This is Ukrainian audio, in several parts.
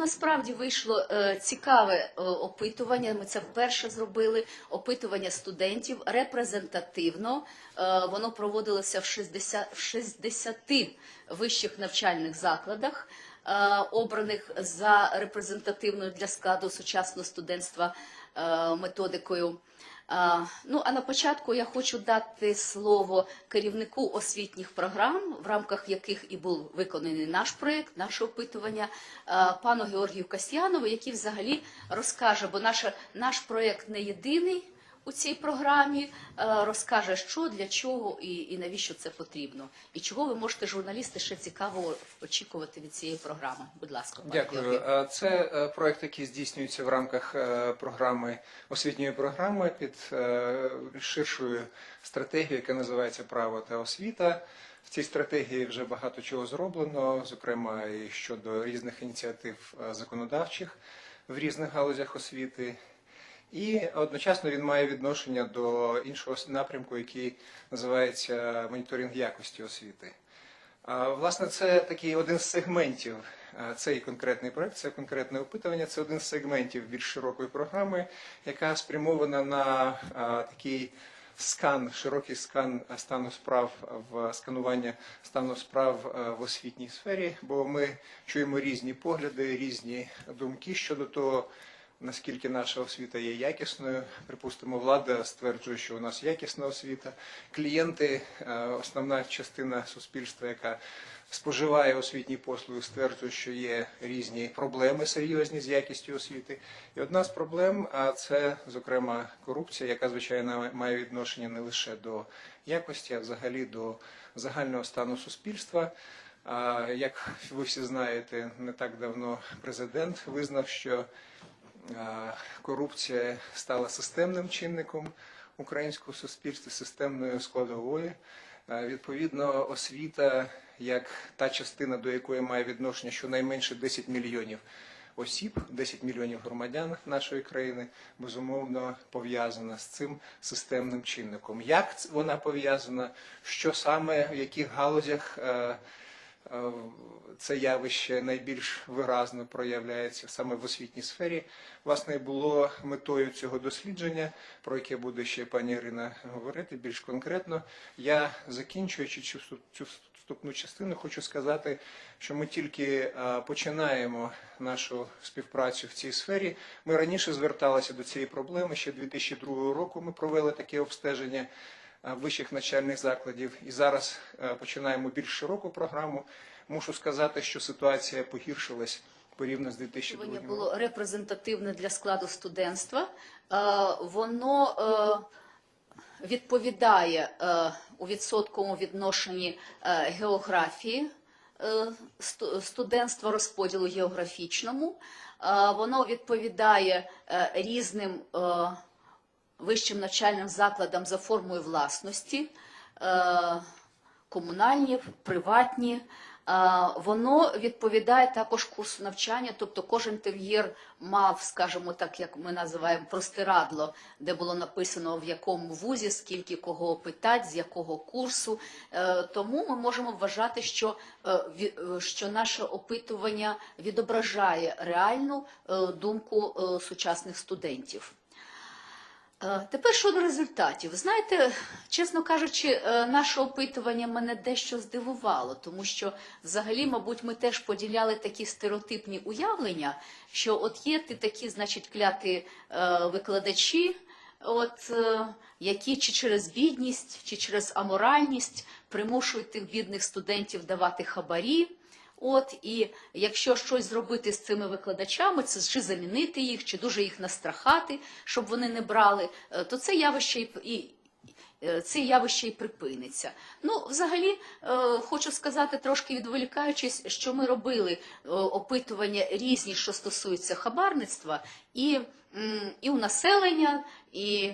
насправді вийшло е, цікаве е, опитування. Ми це вперше зробили. Опитування студентів репрезентативно. Е, воно проводилося в 60, в 60 вищих навчальних закладах, обраних за репрезентативною для складу сучасного студентства методикою. Ну, а на початку я хочу дати слово керівнику освітніх програм, в рамках яких і був виконаний наш проєкт, наше опитування, пану Георгію Касьянову, який взагалі розкаже, бо наша, наш проєкт не єдиний у цій програмі, розкаже, що, для чого і, і навіщо це потрібно. І чого ви можете, журналісти, ще цікаво очікувати від цієї програми. Будь ласка, Дякую. Георгію. Е, Це е, проект, який здійснюється в рамках е, програми освітньої програми під е, ширшою стратегією, яка називається Право та освіта. В цій стратегії вже багато чого зроблено, зокрема і щодо різних ініціатив е, законодавчих в різних галузях освіти. І одночасно він має відношення до іншого напрямку, який називається моніторинг якості освіти. Власне, це такий один з сегментів. Цей конкретний проект, це конкретне опитування, це один з сегментів більш широкої програми, яка спрямована на такий скан, широкий скан стану справ в сканування стану справ в освітній сфері, бо ми чуємо різні погляди, різні думки щодо того, наскільки наша освіта є якісною. Припустимо, влада стверджує, що у нас якісна освіта. Клієнти, е, основна частина суспільства, яка споживає освітні послуги, стверджує, що є різні проблеми серйозні з якістю освіти. І одна з проблем а це, зокрема, корупція, яка звичайно має відношення не лише до якості, а взагалі до загального стану суспільства. Як ви всі знаєте, не так давно президент визнав, що корупція стала системним чинником українського суспільства, системною складовою. Відповідно, освіта, як та частина, до якої має відношення щонайменше 10 мільйонів осіб, 10 мільйонів громадян нашої країни, безумовно пов'язана з цим системним чинником. Як вона пов'язана, що саме в яких галузях е, е, це явище найбільш виразно проявляється саме в освітній сфері. Власне, було метою цього дослідження, про яке буде ще пані Ірина говорити більш конкретно. Я закінчуючи цю вступну частину, хочу сказати, що ми тільки е, починаємо нашу співпрацю в цій сфері. Ми раніше зверталися до цієї проблеми. Ще 2002 року ми провели таке обстеження е, вищих навчальних закладів. І зараз е, починаємо більш широку програму. Мушу сказати, що ситуація погіршилась порівняно з 2002 роком. було репрезентативне для складу студентства. Е, Воно е, відповідає е, у відсотковому відношенні е, географії е, студентства розподілу географічному. Е, Воно відповідає е, різним е, вищим навчальним закладам за формою власності, е, комунальні, приватні. Е, Воно відповідає також курсу навчання, тобто кожен тер'єр мав, скажімо так, як ми називаємо простирадло, де було написано в якому вузі, скільки кого питать, з якого курсу. Е, Тому ми можемо вважати, що, що наше опитування відображає реальну думку сучасних студентів. Е, Тепер щодо результатів. Знаєте, чесно кажучи, е, наше опитування мене дещо здивувало, тому що взагалі, мабуть, ми теж поділяли такі стереотипні уявлення, що от є ти такі, значить, кляті е, викладачі, от, які чи через бідність, чи через аморальність примушують тих бідних студентів давати хабарі. От і якщо щось зробити з цими викладачами, це чи замінити їх, чи дуже їх настрахати, щоб вони не брали, е, то це явище і, е, це явище і припиниться. Ну, взагалі, е, хочу сказати, трошки відволікаючись, що ми робили опитування різні, що стосуються хабарництва, і, і у населення, і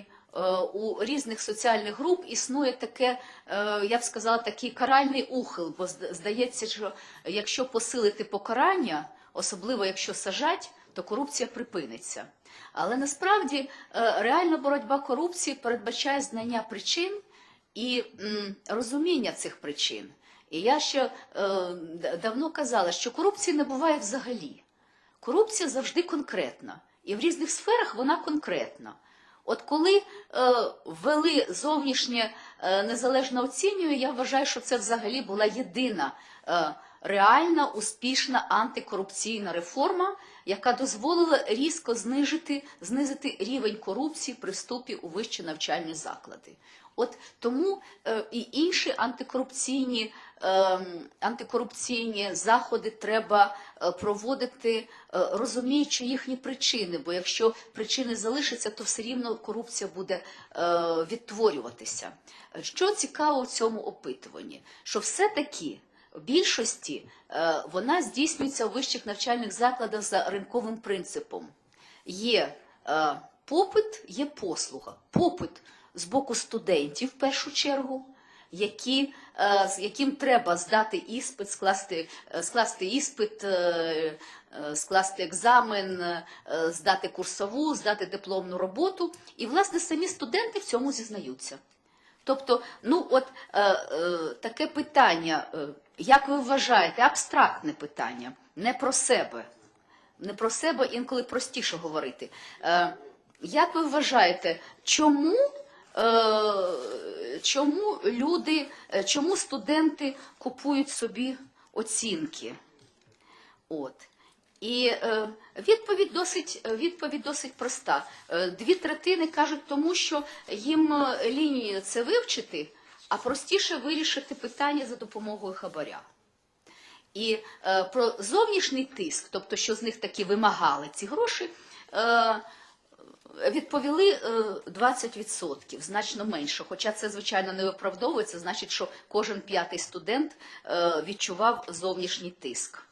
у різних соціальних груп існує таке, е, я б сказала, такий каральний ухил, бо здається, що якщо посилити покарання, особливо якщо сажать, то корупція припиниться. Але насправді е, реальна боротьба корупції передбачає знання причин і розуміння цих причин. І я ще е, давно казала, що корупції не буває взагалі. корупція завжди конкретна. І в різних сферах вона конкретна. От коли е, ввели зовнішнє е, незалежне оцінювання, я вважаю, що це взагалі була єдина е, реальна, успішна антикорупційна реформа, яка дозволила різко знижити, знизити рівень корупції при вступі у вищі навчальні заклади. От тому е, і інші антикорупційні, е, антикорупційні заходи треба е, проводити, е, розуміючи їхні причини. Бо якщо причини залишаться, то все рівно корупція буде е, відтворюватися. Що цікаво в цьому опитуванні? Що все-таки в більшості е, вона здійснюється у вищих навчальних закладах за ринковим принципом. Є е, попит, є послуга. Попит з боку студентів в першу чергу, які, е, з яким треба здати іспит, скласти, скласти іспит, скласти екзамен, здати курсову, здати дипломну роботу. І, власне, самі студенти в цьому зізнаються. Тобто, ну от таке питання, як ви вважаєте, абстрактне питання, не про себе. Не про себе інколи простіше говорити. Е, як ви вважаєте, чому, е, чому люди, е, чому студенти купують собі оцінки? От. І е, відповідь досить, відповідь досить проста. Е, дві третини кажуть тому, що їм лінію це вивчити, а простіше вирішити питання за допомогою хабаря. І е, про зовнішній тиск, тобто що з них таки вимагали ці гроші, е, відповіли е, 20%, значно менше. Хоча це, звичайно, не виправдовується, значить, що кожен п'ятий студент е, відчував зовнішній тиск.